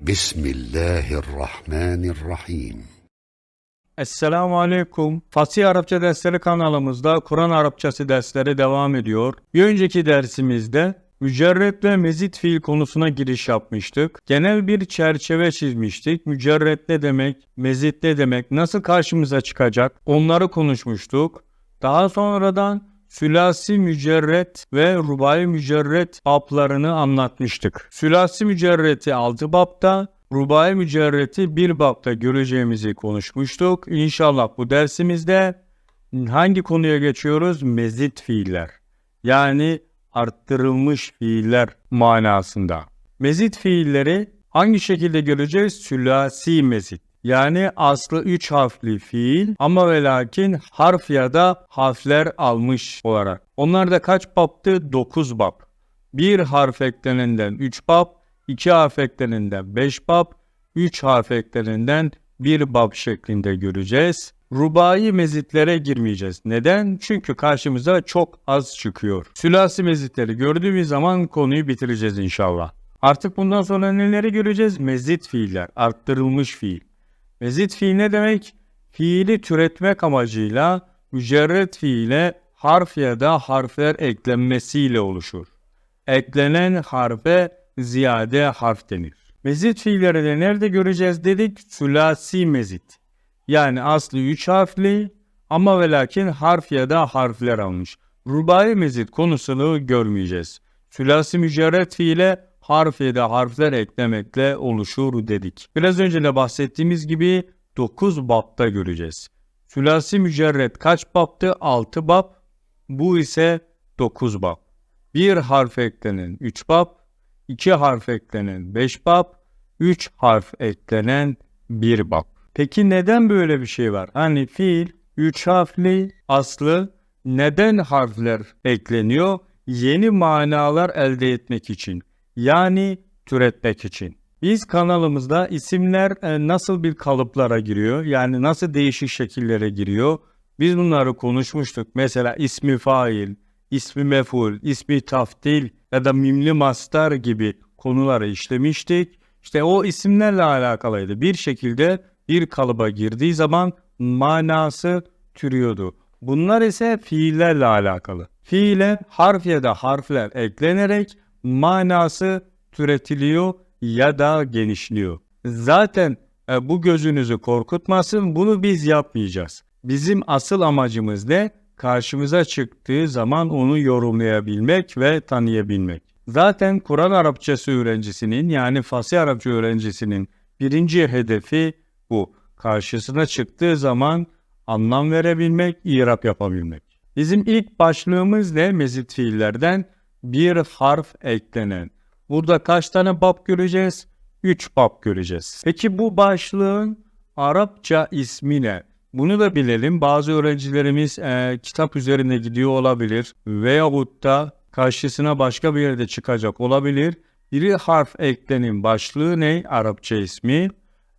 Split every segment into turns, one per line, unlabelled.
Bismillahirrahmanirrahim.
Esselamu Aleyküm. Fasih Arapça Dersleri kanalımızda Kur'an Arapçası dersleri devam ediyor. Bir önceki dersimizde mücerret ve mezit fiil konusuna giriş yapmıştık. Genel bir çerçeve çizmiştik. Mücerret ne demek, mezit ne demek, nasıl karşımıza çıkacak onları konuşmuştuk. Daha sonradan sülasi mücerret ve rubai mücerret bablarını anlatmıştık. Sülasi mücerreti 6 babda, rubai mücerreti bir babda göreceğimizi konuşmuştuk. İnşallah bu dersimizde hangi konuya geçiyoruz? Mezit fiiller. Yani arttırılmış fiiller manasında. Mezit fiilleri hangi şekilde göreceğiz? Sülasi mezit. Yani aslı 3 harfli fiil ama ve lakin harf ya da harfler almış olarak. Onlar da kaç baptı? 9 bab. Bir harf eklenenden 3 bab, 2 harf eklenenden 5 bab, 3 harf eklenenden 1 bab şeklinde göreceğiz. Rubai mezitlere girmeyeceğiz. Neden? Çünkü karşımıza çok az çıkıyor. Sülasi mezitleri gördüğümüz zaman konuyu bitireceğiz inşallah. Artık bundan sonra neleri göreceğiz? Mezit fiiller, arttırılmış fiil. Mezit fiil ne demek? Fiili türetmek amacıyla mücerret fiile harf ya da harfler eklenmesiyle oluşur. Eklenen harfe ziyade harf denir. Mezit fiilleri de nerede göreceğiz dedik? Sülasi mezit. Yani aslı 3 harfli ama ve lakin harf ya da harfler almış. Rubai mezit konusunu görmeyeceğiz. Sülasi mücerret fiile harf ya da harfler eklemekle oluşur dedik. Biraz önce de bahsettiğimiz gibi 9 bapta göreceğiz. Sülasi mücerret kaç baptı? 6 bab. Bu ise 9 bab. Bir harf eklenen 3 bab, 2 harf eklenen 5 bab, 3 harf eklenen 1 bab. Peki neden böyle bir şey var? Hani fiil 3 harfli aslı neden harfler ekleniyor? Yeni manalar elde etmek için. Yani türetmek için. Biz kanalımızda isimler e, nasıl bir kalıplara giriyor? Yani nasıl değişik şekillere giriyor? Biz bunları konuşmuştuk. Mesela ismi fail, ismi meful, ismi taftil ya da mimli mastar gibi konuları işlemiştik. İşte o isimlerle alakalıydı. Bir şekilde bir kalıba girdiği zaman manası türüyordu. Bunlar ise fiillerle alakalı. Fiile harf ya da harfler eklenerek manası türetiliyor ya da genişliyor. Zaten e, bu gözünüzü korkutmasın bunu biz yapmayacağız. Bizim asıl amacımız ne? Karşımıza çıktığı zaman onu yorumlayabilmek ve tanıyabilmek. Zaten Kur'an Arapçası öğrencisinin yani Fasih Arapça öğrencisinin birinci hedefi bu. Karşısına çıktığı zaman anlam verebilmek, irap yapabilmek. Bizim ilk başlığımız ne? Mezit fiillerden bir harf eklenen. Burada kaç tane bab göreceğiz? 3 bab göreceğiz. Peki bu başlığın Arapça ismi ne? Bunu da bilelim. Bazı öğrencilerimiz e, kitap üzerine gidiyor olabilir veyahut da karşısına başka bir yerde çıkacak olabilir. Biri harf eklenin başlığı ne? Arapça ismi.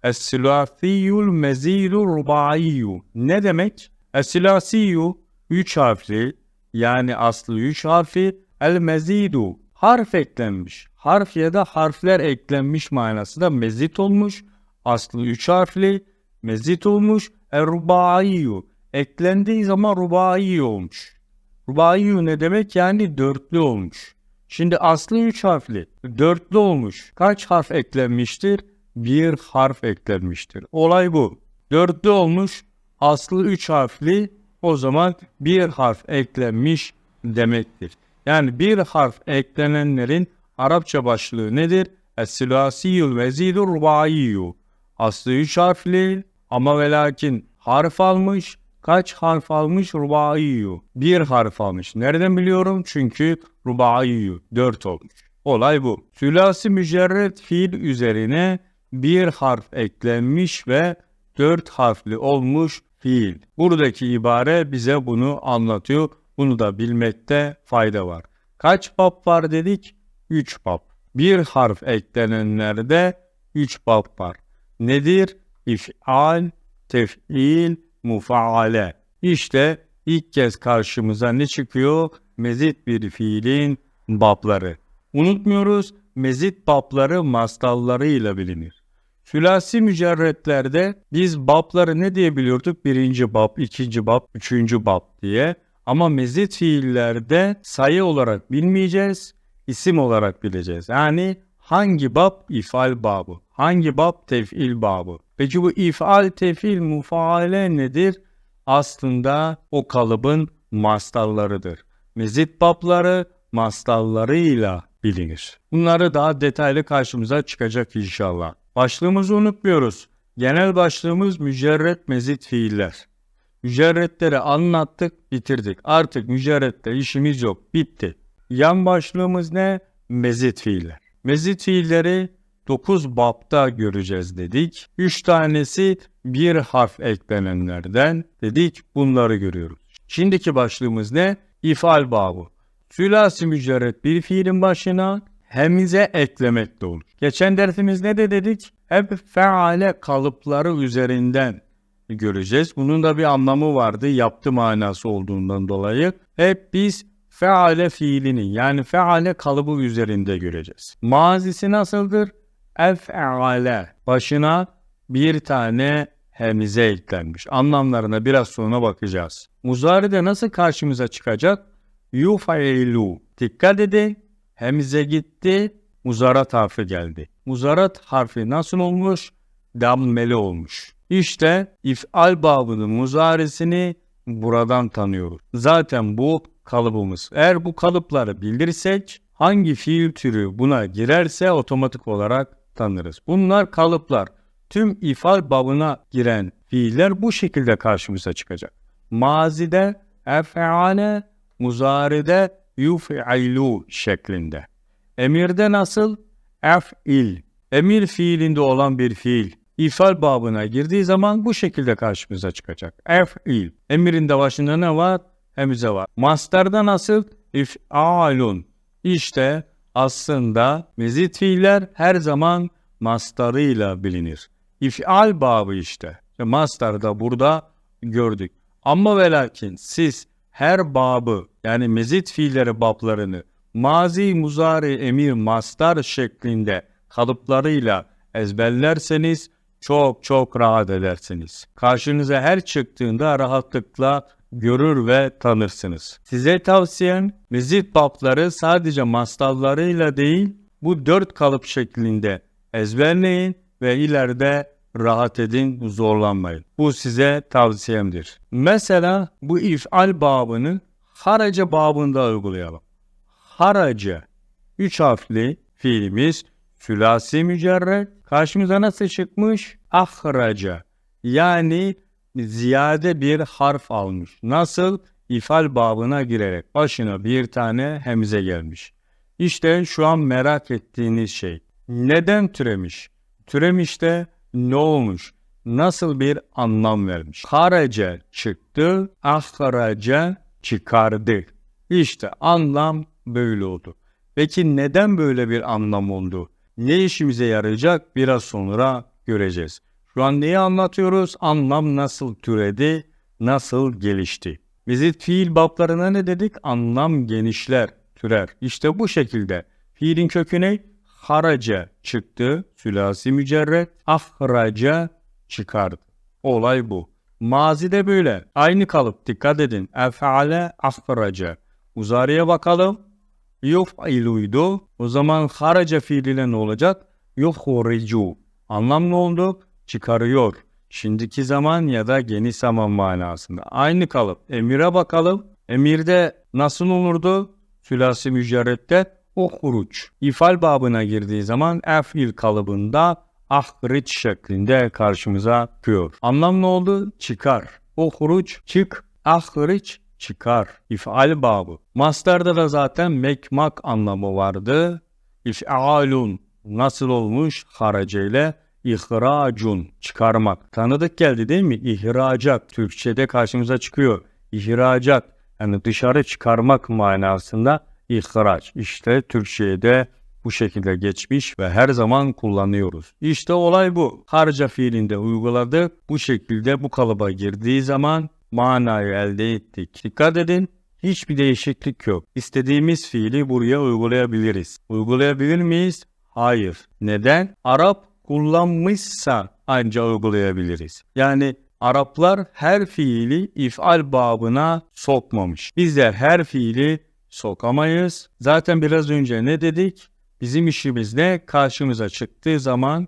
Es-silâthiyul mezîlu rubâiyyu. Ne demek? Es-silâsiyyu 3 harfli yani aslı 3 harfi el mezidu harf eklenmiş. Harf ya da harfler eklenmiş manasında mezit olmuş. Aslı 3 harfli mezit olmuş. Er-rubâiyyu eklendiği zaman rubâiyyu olmuş. Rubâiyyu ne demek? Yani dörtlü olmuş. Şimdi aslı 3 harfli. Dörtlü olmuş. Kaç harf eklenmiştir? Bir harf eklenmiştir. Olay bu. Dörtlü olmuş. Aslı 3 harfli. O zaman bir harf eklenmiş demektir. Yani bir harf eklenenlerin Arapça başlığı nedir? Es-silâsiyul vezidur rubâiyyu. Aslı 3 harfli ama ve lakin harf almış. Kaç harf almış? Rubâiyyu. Bir harf almış. Nereden biliyorum? Çünkü rubâiyyu. 4 olmuş. Olay bu. Sülasi mücerret fiil üzerine bir harf eklenmiş ve 4 harfli olmuş fiil. Buradaki ibare bize bunu anlatıyor. Bunu da bilmekte fayda var. Kaç bab var dedik? 3 bab. Bir harf eklenenlerde 3 bab var. Nedir? İf'al, tef'il, mufaale. İşte ilk kez karşımıza ne çıkıyor? Mezit bir fiilin babları. Unutmuyoruz mezit babları mastallarıyla bilinir. Sülasi mücerretlerde biz babları ne diye biliyorduk? Birinci bab, ikinci bab, üçüncü bab diye. Ama mezit fiillerde sayı olarak bilmeyeceğiz, isim olarak bileceğiz. Yani hangi bab ifal babı, hangi bab tef'il babı. Peki bu ifal, tef'il, mufaale nedir? Aslında o kalıbın mastallarıdır. Mezit babları mastallarıyla bilinir. Bunları daha detaylı karşımıza çıkacak inşallah. Başlığımızı unutmuyoruz. Genel başlığımız mücerret mezit fiiller. Mücerretleri anlattık, bitirdik. Artık mücerrette işimiz yok, bitti. Yan başlığımız ne? Mezit fiiller. Mezit fiilleri 9 babda göreceğiz dedik. 3 tanesi bir harf eklenenlerden dedik. Bunları görüyoruz. Şimdiki başlığımız ne? İfal babı. Sülasi mücerret bir fiilin başına hemize eklemek de olur. Geçen dersimizde de dedik hep feale kalıpları üzerinden göreceğiz. Bunun da bir anlamı vardı yaptı manası olduğundan dolayı. Hep biz feale fiilinin yani feale kalıbı üzerinde göreceğiz. Mazisi nasıldır? Ef'ale başına bir tane hemize eklenmiş. Anlamlarına biraz sonra bakacağız. Muzari'de nasıl karşımıza çıkacak? Yufailu. Dikkat edin. Hemize gitti. Muzarat harfi geldi. Muzarat harfi nasıl olmuş? Dammeli olmuş. İşte if'al babının muzaresini buradan tanıyoruz. Zaten bu kalıbımız. Eğer bu kalıpları bilirsek hangi fiil türü buna girerse otomatik olarak tanırız. Bunlar kalıplar. Tüm ifal babına giren fiiller bu şekilde karşımıza çıkacak. Mazide ef'ale, muzaride yuf'ilu şeklinde. Emirde nasıl? Ef'il. Emir fiilinde olan bir fiil ifal babına girdiği zaman bu şekilde karşımıza çıkacak. Ef'il. Emirinde başında ne var? Hemize var. Master'da nasıl? İf'alun. İşte aslında mezit fiiller her zaman mastarıyla bilinir. İf'al babı işte. işte mastarda burada gördük. Ama ve lakin siz her babı yani mezit fiilleri bablarını mazi, muzari, emir, mastar şeklinde kalıplarıyla ezberlerseniz çok çok rahat edersiniz. Karşınıza her çıktığında rahatlıkla görür ve tanırsınız. Size tavsiyem mezit babları sadece mastallarıyla değil bu dört kalıp şeklinde ezberleyin ve ileride rahat edin, zorlanmayın. Bu size tavsiyemdir. Mesela bu if'al babını haraca babında uygulayalım. Haraca, üç harfli fiilimiz sülasi mücerred. Karşımıza nasıl çıkmış? Ahraca. Yani ziyade bir harf almış. Nasıl? İfal babına girerek başına bir tane hemze gelmiş. İşte şu an merak ettiğiniz şey. Neden türemiş? Türemiş de ne olmuş? Nasıl bir anlam vermiş? Haraca çıktı, ahraca çıkardı. İşte anlam böyle oldu. Peki neden böyle bir anlam oldu? Ne işimize yarayacak biraz sonra göreceğiz. Şu an neyi anlatıyoruz? Anlam nasıl türedi, nasıl gelişti? Vizit fiil bablarına ne dedik? Anlam genişler, türer. İşte bu şekilde. Fiilin kökü ne? Haraca çıktı, sülasi mücerret, ahraca çıkardı. Olay bu. Mazide böyle. Aynı kalıp dikkat edin. Ef'ale ahraca. Uzariye bakalım. Yuf'iluydu. O zaman haraca fiiliyle ne olacak? Yuhricu. Anlam ne oldu? Çıkarıyor. Şimdiki zaman ya da geniş zaman manasında. Aynı kalıp. Emire bakalım. Emirde nasıl olurdu? Sülasi mücerrette uhuruç. İfal babına girdiği zaman efil kalıbında ahriç şeklinde karşımıza çıkıyor. Anlam ne oldu? Çıkar. Uhuruç çık. Ahriç çıkar. İfal babı. Mastarda da zaten mekmak anlamı vardı. İf'alun nasıl olmuş harace ile ihracun çıkarmak. Tanıdık geldi değil mi? İhracat Türkçe'de karşımıza çıkıyor. İhracat yani dışarı çıkarmak manasında ihraç. İşte Türkçe'de bu şekilde geçmiş ve her zaman kullanıyoruz. İşte olay bu. Harca fiilinde uyguladık. Bu şekilde bu kalıba girdiği zaman manayı elde ettik. Dikkat edin. Hiçbir değişiklik yok. İstediğimiz fiili buraya uygulayabiliriz. Uygulayabilir miyiz? Hayır. Neden? Arap kullanmışsa ancak uygulayabiliriz. Yani Araplar her fiili ifal babına sokmamış. Bizler her fiili sokamayız. Zaten biraz önce ne dedik? Bizim işimiz ne? Karşımıza çıktığı zaman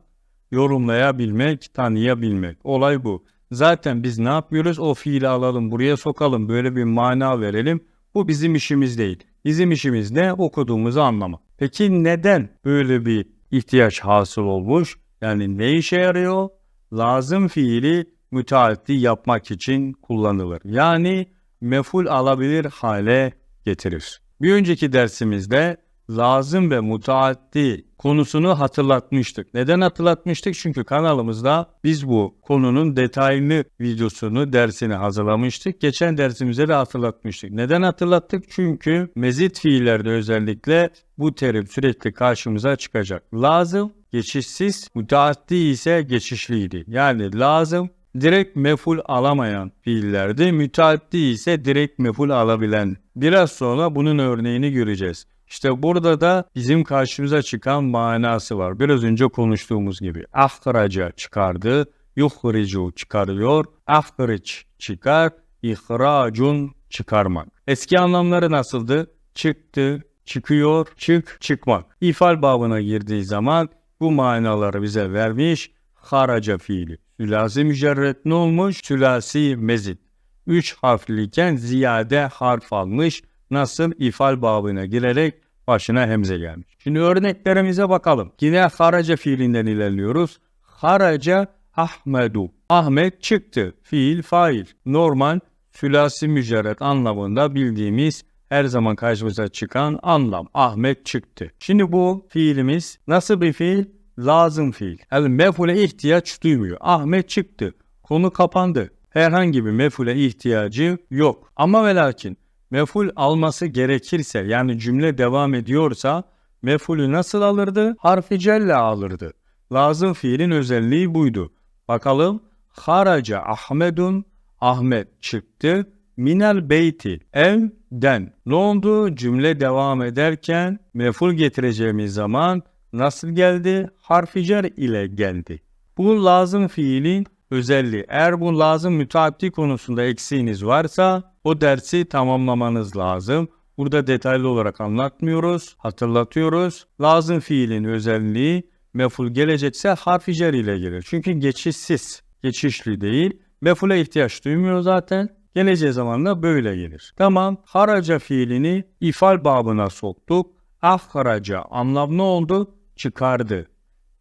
yorumlayabilmek, tanıyabilmek. Olay bu. Zaten biz ne yapıyoruz? O fiili alalım, buraya sokalım, böyle bir mana verelim. Bu bizim işimiz değil. Bizim işimiz ne? Okuduğumuzu anlamak. Peki neden böyle bir ihtiyaç hasıl olmuş? Yani ne işe yarıyor? Lazım fiili müteaddi yapmak için kullanılır. Yani meful alabilir hale getirir. Bir önceki dersimizde lazım ve mutaaddi konusunu hatırlatmıştık. Neden hatırlatmıştık? Çünkü kanalımızda biz bu konunun detaylı videosunu, dersini hazırlamıştık. Geçen dersimizde de hatırlatmıştık. Neden hatırlattık? Çünkü mezit fiillerde özellikle bu terim sürekli karşımıza çıkacak. Lazım geçişsiz, müteaddi ise geçişliydi. Yani lazım direkt meful alamayan fiillerdi. Müteaddi ise direkt meful alabilen. Biraz sonra bunun örneğini göreceğiz. İşte burada da bizim karşımıza çıkan manası var. Biraz önce konuştuğumuz gibi. Ahraca çıkardı, yuhricu çıkarıyor, ahriç çıkar, ihracun çıkarmak. Eski anlamları nasıldı? Çıktı, çıkıyor, çık, çıkmak. İfal babına girdiği zaman bu manaları bize vermiş haraca fiili. Sülasi mücerret ne olmuş? Sülasi mezit. Üç harfliyken ziyade harf almış. Nasıl? ifal babına girerek başına hemze gelmiş. Şimdi örneklerimize bakalım. Yine haraca fiilinden ilerliyoruz. Haraca Ahmedu. Ahmet çıktı. Fiil fail. Normal sülasi mücerret anlamında bildiğimiz her zaman karşımıza çıkan anlam. Ahmet çıktı. Şimdi bu fiilimiz nasıl bir fiil? Lazım fiil. Yani mefule ihtiyaç duymuyor. Ahmet çıktı. Konu kapandı. Herhangi bir mefule ihtiyacı yok. Ama ve lakin meful alması gerekirse yani cümle devam ediyorsa mefulü nasıl alırdı? Harfi celle alırdı. Lazım fiilin özelliği buydu. Bakalım. Haraca Ahmedun Ahmet çıktı. Minel beyti evden. Ne oldu? Cümle devam ederken meful getireceğimiz zaman nasıl geldi? Harfi cer ile geldi. Bu lazım fiilin özelliği. Eğer bu lazım müteaddi konusunda eksiğiniz varsa o dersi tamamlamanız lazım. Burada detaylı olarak anlatmıyoruz, hatırlatıyoruz. Lazım fiilin özelliği meful gelecekse harfi cer ile gelir. Çünkü geçişsiz, geçişli değil. Mefule ihtiyaç duymuyor zaten. Geleceği zaman da böyle gelir. Tamam, haraca fiilini ifal babına soktuk. Ahraca anlam ne oldu? Çıkardı.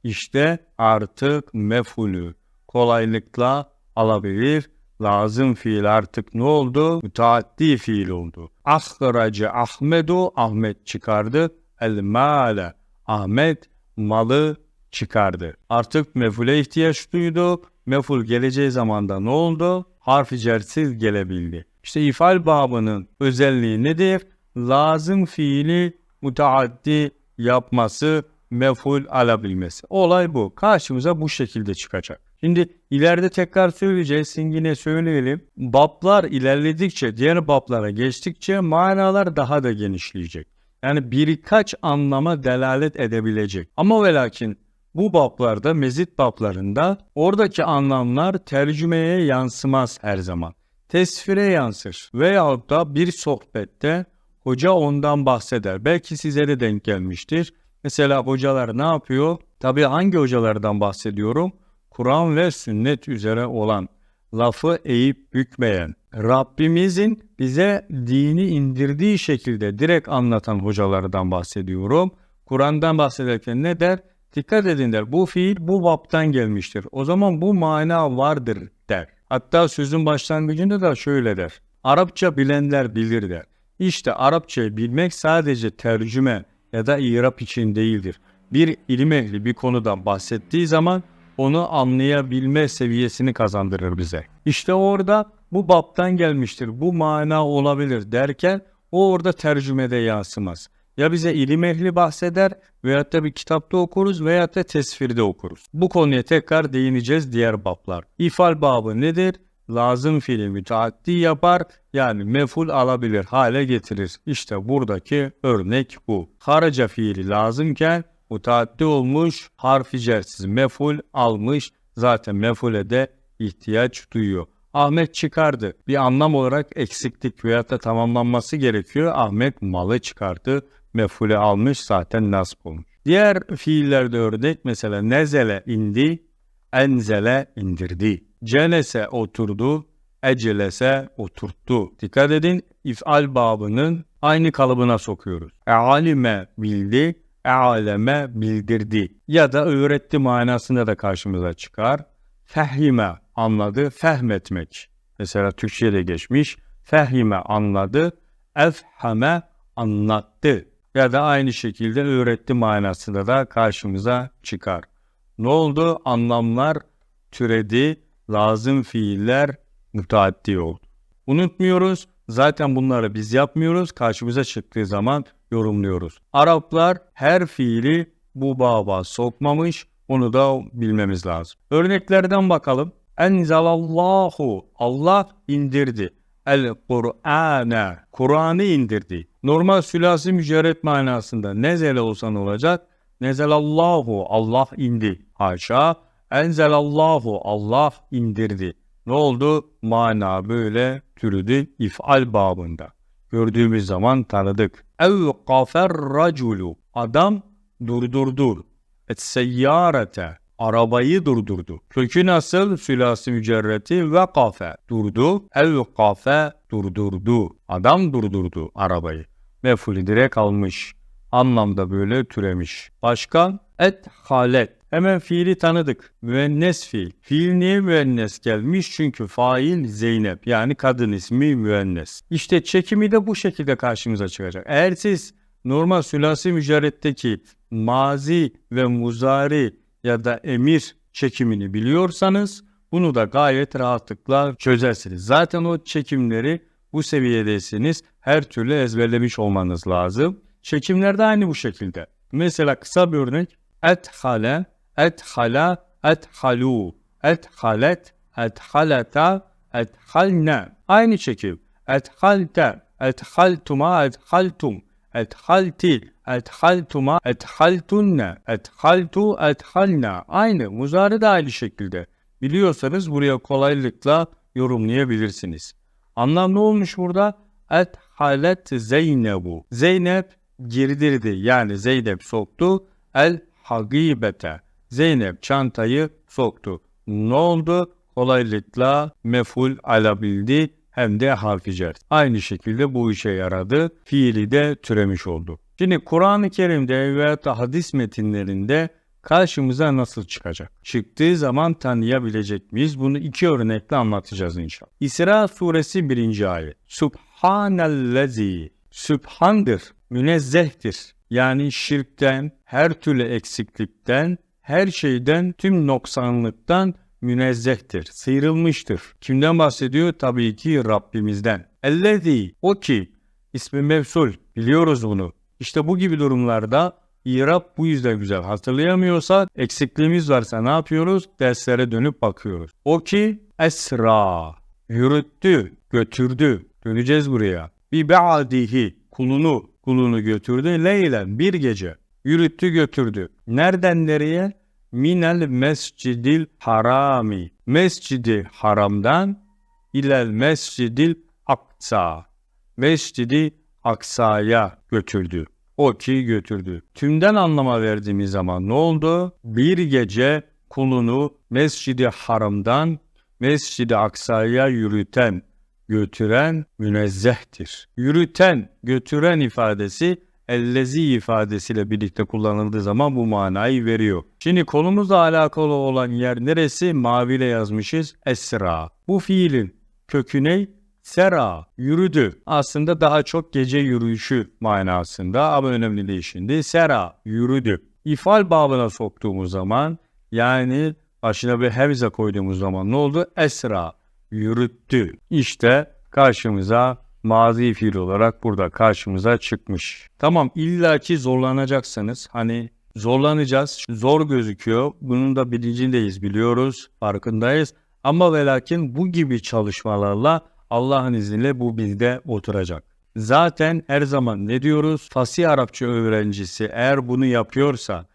İşte artık mefulü kolaylıkla alabilir. Lazım fiil artık ne oldu? Müteaddi fiil oldu. Ahraca Ahmedu Ahmet çıkardı. El male Ahmet malı çıkardı. Artık mefule ihtiyaç duydu. Meful geleceği zamanda ne oldu? Harfi cersiz gelebildi. İşte ifal babının özelliği nedir? Lazım fiili müteaddi yapması, meful alabilmesi. Olay bu. Karşımıza bu şekilde çıkacak. Şimdi ileride tekrar söyleyeceğiz. Yine söyleyelim. Bablar ilerledikçe, diğer bablara geçtikçe manalar daha da genişleyecek. Yani birkaç anlama delalet edebilecek. Ama ve lakin bu bablarda, mezit bablarında oradaki anlamlar tercümeye yansımaz her zaman. Tesvire yansır. Veyahut da bir sohbette hoca ondan bahseder. Belki size de denk gelmiştir. Mesela hocalar ne yapıyor? Tabii hangi hocalardan bahsediyorum? Kur'an ve sünnet üzere olan, lafı eğip bükmeyen, Rabbimizin bize dini indirdiği şekilde direkt anlatan hocalardan bahsediyorum. Kur'an'dan bahsederken ne der? Dikkat edin der. Bu fiil bu vaptan gelmiştir. O zaman bu mana vardır der. Hatta sözün başlangıcında da şöyle der. Arapça bilenler bilir der. İşte Arapçayı bilmek sadece tercüme ya da irap için değildir. Bir ilim ehli bir konudan bahsettiği zaman onu anlayabilme seviyesini kazandırır bize. İşte orada bu baptan gelmiştir, bu mana olabilir derken o orada tercümede yansımaz. Ya bize ilim ehli bahseder veyahut da bir kitapta okuruz veyahut da tesvirde okuruz. Bu konuya tekrar değineceğiz diğer bablar. İfal babı nedir? lazım fiili müteaddi yapar yani meful alabilir hale getirir. İşte buradaki örnek bu. Haraca fiili lazımken mutaaddi olmuş harfi cersiz meful almış zaten mefule de ihtiyaç duyuyor. Ahmet çıkardı. Bir anlam olarak eksiklik veya da tamamlanması gerekiyor. Ahmet malı çıkardı. Mefule almış zaten nasip olmuş. Diğer fiillerde örnek mesela nezele indi, enzele indirdi. Celese oturdu, ecelese oturttu. Dikkat edin ifal babının aynı kalıbına sokuyoruz. E'alime bildi, e'aleme bildirdi. Ya da öğretti manasında da karşımıza çıkar. Fehime anladı, fehmetmek. Mesela Türkçe'de geçmiş. Fehime anladı, efhame anlattı. Ya da aynı şekilde öğretti manasında da karşımıza çıkar. Ne oldu? Anlamlar türedi, lazım fiiller müteaddi oldu. Unutmuyoruz. Zaten bunları biz yapmıyoruz. Karşımıza çıktığı zaman yorumluyoruz. Araplar her fiili bu baba sokmamış. Onu da bilmemiz lazım. Örneklerden bakalım. Enzelallahu Allah indirdi. El Kur'ane Kur'an'ı indirdi. Normal sülasi mücerret manasında nezele olsa ne olacak? Nezelallahu Allah indi. Haşa. Enzelallahu Allah indirdi. Ne oldu? Mana böyle türüdü ifal babında. Gördüğümüz zaman tanıdık. Ev kafer raculu. Adam durdurdu. Et seyyarete. Arabayı durdurdu. Kökü nasıl? Sülasi mücerreti ve kafe. Durdu. Ev kafe durdurdu. Adam durdurdu arabayı. Mefulü direkt almış. Anlamda böyle türemiş. Başka? Et halet. Hemen fiili tanıdık. Müennes fiil. Fiil niye müennes gelmiş? Çünkü fail Zeynep. Yani kadın ismi müennes. İşte çekimi de bu şekilde karşımıza çıkacak. Eğer siz normal sülasi mücerretteki mazi ve muzari ya da emir çekimini biliyorsanız bunu da gayet rahatlıkla çözersiniz. Zaten o çekimleri bu seviyedesiniz. Her türlü ezberlemiş olmanız lazım. Çekimler de aynı bu şekilde. Mesela kısa bir örnek. Ethale, ethala, ethalu, ethalet, ethaleta, ethalne. Aynı çekim. Ethalte, ethaltuma, ethaltum, ethaltil, ethaltuma, ethaltunne, ethaltu, ethalna. Aynı. Muzari de aynı şekilde. Biliyorsanız buraya kolaylıkla yorumlayabilirsiniz. Anlam ne olmuş burada? Ethalet Zeynebu. Zeynep girdirdi yani Zeynep soktu. El hagibete. Zeynep çantayı soktu. Ne oldu? Kolaylıkla meful alabildi hem de harfi. Aynı şekilde bu işe yaradı. Fiili de türemiş oldu. Şimdi Kur'an-ı Kerim'de veya da hadis metinlerinde karşımıza nasıl çıkacak? Çıktığı zaman tanıyabilecek miyiz? Bunu iki örnekle anlatacağız inşallah. İsra suresi 1. ayet. Subhanellezi. Sübhandır, münezzehtir. Yani şirkten, her türlü eksiklikten, her şeyden, tüm noksanlıktan münezzehtir, sıyrılmıştır. Kimden bahsediyor? Tabii ki Rabbimizden. Ellezî, o ki, ismi mevsul, biliyoruz bunu. İşte bu gibi durumlarda İrab bu yüzden güzel. Hatırlayamıyorsa, eksikliğimiz varsa ne yapıyoruz? Derslere dönüp bakıyoruz. O ki esra, yürüttü, götürdü. Döneceğiz buraya. Bi ba'dihi, kulunu, kulunu götürdü. Leylen, bir gece. Yürüttü götürdü. Nereden nereye? Minel mescidil harami. Mescidi haramdan ilel mescidil aksa. Mescidi aksaya götürdü. O ki götürdü. Tümden anlama verdiğimiz zaman ne oldu? Bir gece kulunu Mescidi Haram'dan Mescidi Aksa'ya yürüten, götüren münezzehtir. Yürüten, götüren ifadesi ellezi ifadesiyle birlikte kullanıldığı zaman bu manayı veriyor. Şimdi konumuzla alakalı olan yer neresi? Maviyle yazmışız. Esra. Bu fiilin kökü ne? Sera, yürüdü. Aslında daha çok gece yürüyüşü manasında ama önemli değil şimdi. Sera, yürüdü. İfal babına soktuğumuz zaman yani başına bir hemze koyduğumuz zaman ne oldu? Esra, yürüttü. İşte karşımıza mazi fiil olarak burada karşımıza çıkmış. Tamam illaki zorlanacaksınız. Hani zorlanacağız. Zor gözüküyor. Bunun da bilincindeyiz biliyoruz. Farkındayız. Ama ve lakin bu gibi çalışmalarla Allah'ın izniyle bu bizde oturacak. Zaten her zaman ne diyoruz? Fasih Arapça öğrencisi eğer bunu yapıyorsa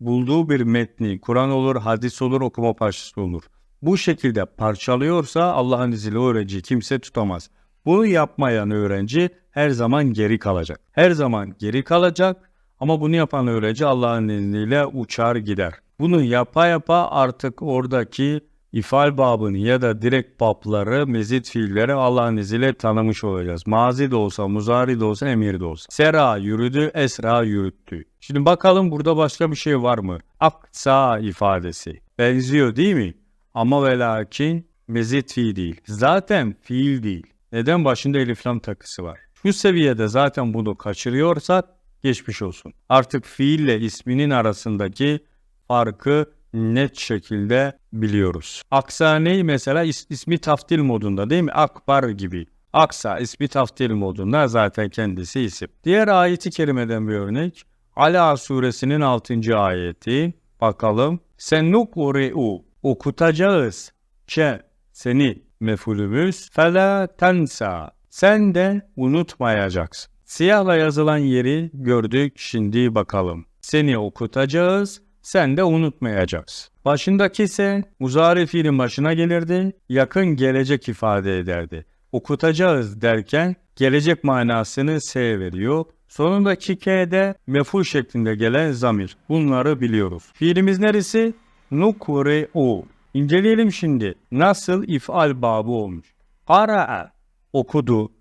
bulduğu bir metni, Kur'an olur, hadis olur, okuma parçası olur. Bu şekilde parçalıyorsa Allah'ın izniyle o öğrenciyi kimse tutamaz. Bunu yapmayan öğrenci her zaman geri kalacak. Her zaman geri kalacak ama bunu yapan öğrenci Allah'ın izniyle uçar gider. Bunu yapa yapa artık oradaki ifal babını ya da direkt babları, mezit fiilleri Allah'ın izniyle tanımış olacağız. Mazi de olsa, muzari de olsa, emir de olsa. Sera yürüdü, esra yürüttü. Şimdi bakalım burada başka bir şey var mı? Aksa ifadesi. Benziyor değil mi? Ama ve lakin mezit fiil değil. Zaten fiil değil. Neden başında elif lam takısı var? Şu seviyede zaten bunu kaçırıyorsak geçmiş olsun. Artık fiille isminin arasındaki farkı net şekilde biliyoruz. Aksane mesela is- ismi taftil modunda değil mi? Akbar gibi. Aksa ismi taftil modunda zaten kendisi isim. Diğer ayeti kerimeden bir örnek. Ala suresinin 6. ayeti. Bakalım. Senukuri'u okutacağız. Ke seni mefulümüz. Fela tensa. Sen de unutmayacaksın. Siyahla yazılan yeri gördük. Şimdi bakalım. Seni okutacağız. Sen de unutmayacaksın. Başındaki ise muzari fiilin başına gelirdi. Yakın gelecek ifade ederdi. Okutacağız derken gelecek manasını S veriyor. Sonundaki K de meful şeklinde gelen zamir. Bunları biliyoruz. Fiilimiz neresi? Nukre'u. İnceleyelim şimdi. Nasıl ifal babı olmuş? Qara'a. Okudu.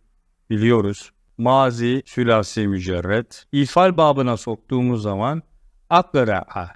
Biliyoruz. Mazi, sülasi mücerret. İfal babına soktuğumuz zaman akra'a.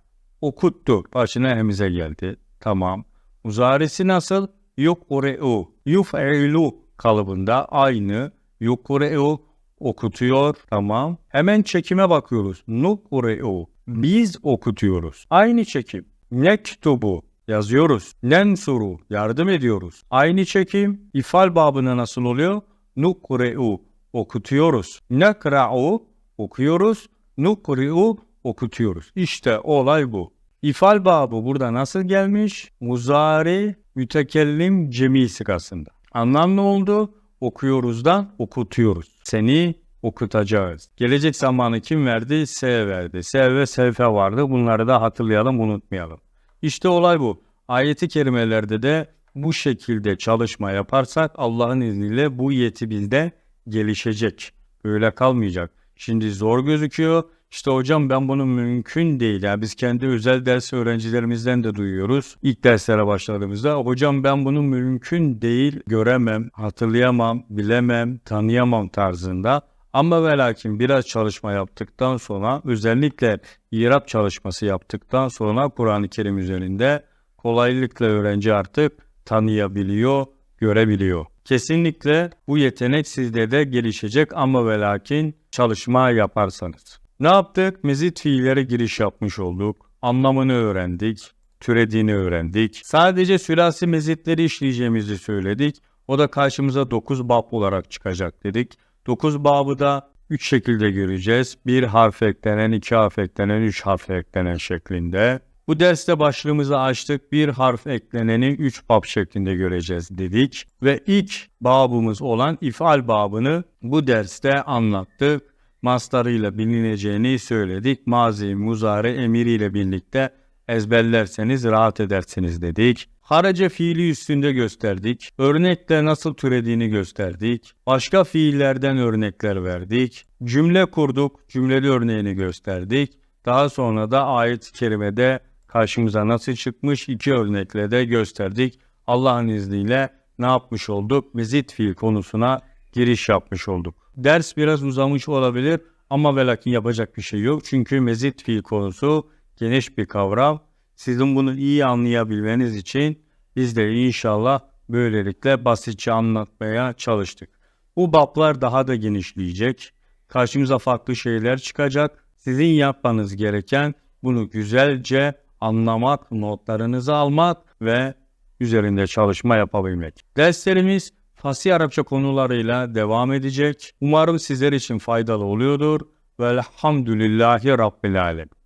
Okuttu. Başına hemize geldi. Tamam. Muzarisi nasıl? Yukre'u. Yuf'ilu kalıbında aynı. Yukre'u okutuyor. Tamam. Hemen çekime bakıyoruz. Nukre'u. Biz okutuyoruz. Aynı çekim. Nektubu yazıyoruz. Nensuru yardım ediyoruz. Aynı çekim ifal babına nasıl oluyor? Nukre'u okutuyoruz. Nekra'u okuyoruz. Nukre'u okutuyoruz. İşte olay bu. İfal babı burada nasıl gelmiş? Muzari mütekellim cemi sıkasında. Anlam ne oldu? Okuyoruzdan okutuyoruz. Seni okutacağız. Gelecek zamanı kim verdi? S verdi. S ve sevfe vardı. Bunları da hatırlayalım, unutmayalım. İşte olay bu. Ayeti kerimelerde de bu şekilde çalışma yaparsak Allah'ın izniyle bu yeti bizde gelişecek. Böyle kalmayacak. Şimdi zor gözüküyor. İşte hocam ben bunu mümkün değil. Yani biz kendi özel ders öğrencilerimizden de duyuyoruz. İlk derslere başladığımızda hocam ben bunu mümkün değil göremem, hatırlayamam, bilemem, tanıyamam tarzında. Ama ve lakin biraz çalışma yaptıktan sonra özellikle İrab çalışması yaptıktan sonra Kur'an-ı Kerim üzerinde kolaylıkla öğrenci artık tanıyabiliyor, görebiliyor. Kesinlikle bu yetenek sizde de gelişecek ama ve lakin çalışma yaparsanız. Ne yaptık? Mezit fiillere giriş yapmış olduk. Anlamını öğrendik. Türediğini öğrendik. Sadece sülasi mezitleri işleyeceğimizi söyledik. O da karşımıza 9 bab olarak çıkacak dedik. 9 babı da 3 şekilde göreceğiz. 1 harf eklenen, 2 harf eklenen, 3 harf eklenen şeklinde. Bu derste başlığımızı açtık. Bir harf ekleneni 3 bab şeklinde göreceğiz dedik. Ve ilk babımız olan ifal babını bu derste anlattık. Mastarıyla bilineceğini söyledik. Mazi, muzare, emiriyle birlikte ezberlerseniz rahat edersiniz dedik. Haraca fiili üstünde gösterdik. Örnekle nasıl türediğini gösterdik. Başka fiillerden örnekler verdik. Cümle kurduk. Cümleli örneğini gösterdik. Daha sonra da ayet-i kerimede karşımıza nasıl çıkmış iki örnekle de gösterdik. Allah'ın izniyle ne yapmış olduk? Mezit fiil konusuna giriş yapmış olduk. Ders biraz uzamış olabilir ama ve lakin yapacak bir şey yok. Çünkü mezit fiil konusu geniş bir kavram. Sizin bunu iyi anlayabilmeniz için biz de inşallah böylelikle basitçe anlatmaya çalıştık. Bu bablar daha da genişleyecek. Karşımıza farklı şeyler çıkacak. Sizin yapmanız gereken bunu güzelce anlamak, notlarınızı almak ve üzerinde çalışma yapabilmek. Derslerimiz Fasih Arapça konularıyla devam edecek. Umarım sizler için faydalı oluyordur. Velhamdülillahi Rabbil Alem.